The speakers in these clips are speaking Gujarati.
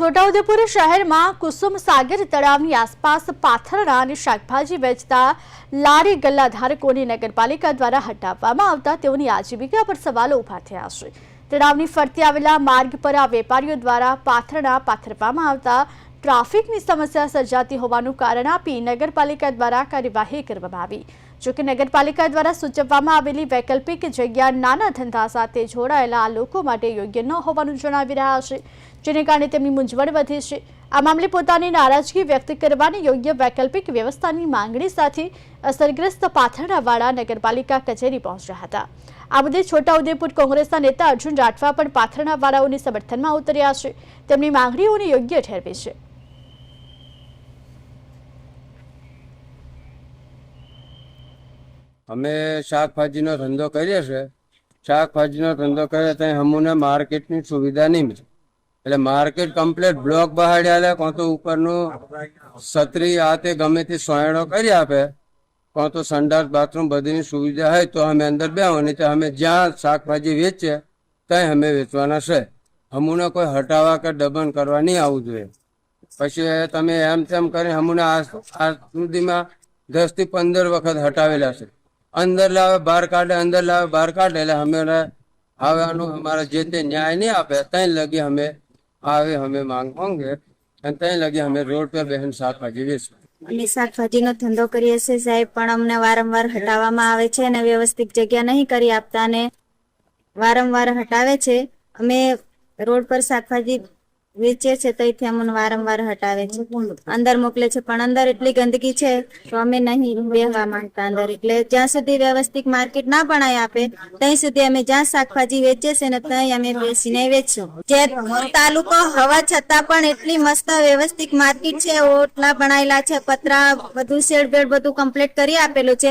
છોટાઉદેપુર શહેરમાં કુસુમ સાગર તળાવની આસપાસ પાથરણા અને શાકભાજી વેચતા લારી ગલ્લા ધારકોની નગરપાલિકા દ્વારા હટાવવામાં આવતા તેઓની આજીવિકા પર સવાલો ઊભા થયા છે. તળાવની ફરતે આવેલા માર્ગ પર આ વેપારીઓ દ્વારા પાથરણા પાથરવામાં આવતા ટ્રાફિકની સમસ્યા સર્જાતી હોવાનું કારણ આપી નગરપાલિકા દ્વારા કાર્યવાહી કરવામાં આવી. જોકે નગરપાલિકા દ્વારા સૂચવવામાં આવેલી વૈકલ્પિક જગ્યા નાના ધંધા સાથે જોડાયેલા આ લોકો માટે યોગ્ય ન હોવાનું જણાવી રહ્યા છે, જેને કારણે તેમની મૂંઝવણ વધી છે. આ મામલે પોતાની નારાજગી વ્યક્ત કરવાની યોગ્ય વૈકલ્પિક વ્યવસ્થાની માંગણી સાથે અસરગ્રસ્ત પાથરણાવાળા નગરપાલિકા કચેરી પહોંચ્યા હતા. આ મુદ્દે છોટાઉદેપુર કોંગ્રેસના નેતા અર્જુન રાઠવા પણ પાથરણાવાળાઓની સમર્થનમાં ઉતર્યા છે. તેમની માંગણીઓને યોગ્ય ઠેરવી છે. અમે શાકભાજીનો ધંધો કરીએ છે શાકભાજીનો ધંધો કરીએ ત્યાં અમને માર્કેટની સુવિધા નહીં મળે. એટલે માર્કેટ કમ્પ્લેટ બ્લોક બહાડ્યા કોણ તો ઉપરનું છત્રી આ તે ગમે તે સોયણો કરી આપે, કોણ તો સંડાસ, બાથરૂમ બધીની સુવિધા હોય તો અમે અંદર બે નહીં તો અમે જ્યાં શાકભાજી વેચીએ, ત્યાં અમે વેચવાના છે. અમુને કોઈ હટાવવા કે દબન કરવા નહીં આવવું જોઈએ. પછી તમે એમ તેમ કરી અમુને આ આ સુધીમાં દસથી પંદર વખત હટાવેલા છે. અંદર લાવે, બહાર કાઢે, અંદર લાવે, બહાર કાઢે. એટલે અમે આવવાનું અમારા જે તે ન્યાય નહીં આપે ત્યાં લગી અમે આવે, અમે માંગ માંગે. અને ત્યાં લગી અમે રોડ પર બહેન શાકભાજી વેચવા અમે શાકભાજીનો ધંધો કરીએ છીએ સાહેબ, પણ અમને વારંવાર હટાવવામાં આવે છે અને વ્યવસ્થિત જગ્યા નહીં કરી આપતા અને વારંવાર હટાવે છે. અમે રોડ પર શાકભાજી વેચીએ છે તો અમને વારંવાર હટાવે છે. અંદર મોકલે છે, પણ અંદર એટલી ગંદકી છે તો અમે નહીં બેહવા માંગતા અંદર. એટલે જ્યાં સુધી વ્યવસ્થિત માર્કેટ ના બનાવી આપે ત્યાં સુધી અમે જ્યાં શાકભાજી વેચીએ છે ને ત્યાં અમે બેસીને વેચશું જે તાલુકો હવા છતાં પણ એટલી મસ્ત વ્યવસ્થિત માર્કેટ છે, ઓટલા બનાયેલા છે, પતરા બધું શેડ બેડ બધું કમ્પ્લીટ કરી આપેલું છે.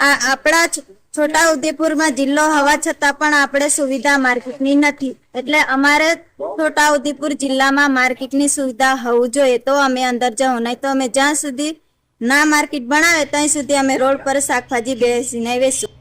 આ આપણા છોટા ઉદેપુરમાં જિલ્લો હોવા છતાં પણ આપણે સુવિધા માર્કેટની નથી. એટલે અમારે છોટા ઉદેપુર જિલ્લામાં માર્કેટની સુવિધા હોવું જોઈએ. તો અમે અંદર જવું નહીં તો અમે જ્યાં સુધી ના માર્કેટ બનાવે, ત્યાં સુધી અમે રોડ પર શાકભાજી બેસીને વેચશું.